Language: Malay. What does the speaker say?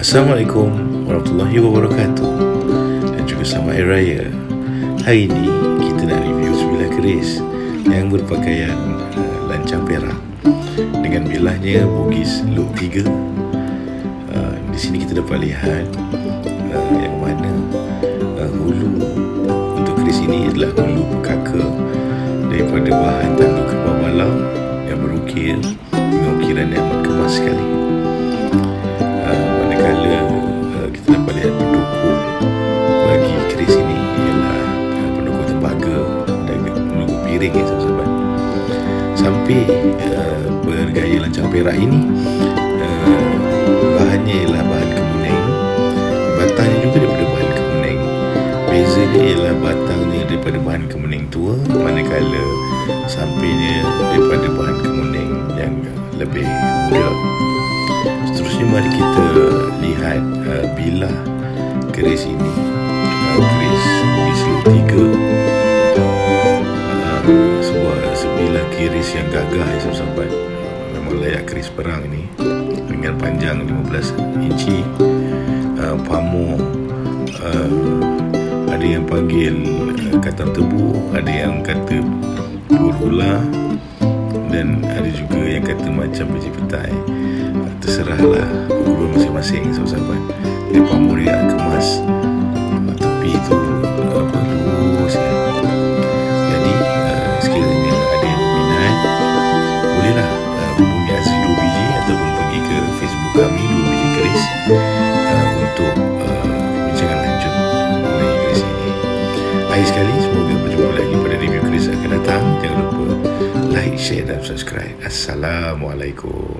Assalamualaikum warahmatullahi wabarakatuh. Dan juga selamat Hari Raya. Hari ini kita nak review sebilah keris Yang berpakaian uh, lancang perak. Dengan bilahnya bugis look 3 uh, Di sini kita dapat lihat uh, Yang mana uh, hulu Untuk keris ini adalah hulu kaka Daripada bahan tandu kerbau malam Yang berukir piring ya sahabat-sahabat sampai uh, bergaya lancang perak ini uh, bahannya ialah bahan kemuning. Batangnya juga daripada bahan kemuning. Bezanya ialah batangnya daripada bahan kemuning tua manakala sampainya daripada bahan kemuning yang lebih muda Seterusnya mari kita lihat uh, bilah keris ini. Uh, Keris Bislu 3 yang gagah ya sahabat Memang layak keris perang ini. Dengan panjang 15 inci uh, Pamor uh, Ada yang panggil uh, katam tebu Ada yang kata Burula dan ada juga yang kata macam biji petai. Terserahlah guru masing-masing sahabat-sahabat pamur dia kami 2 biji uh, untuk uh, lanjut mengenai keris ini. Akhir sekali semoga berjumpa lagi pada review keris akan datang. Jangan lupa like, share dan subscribe. Assalamualaikum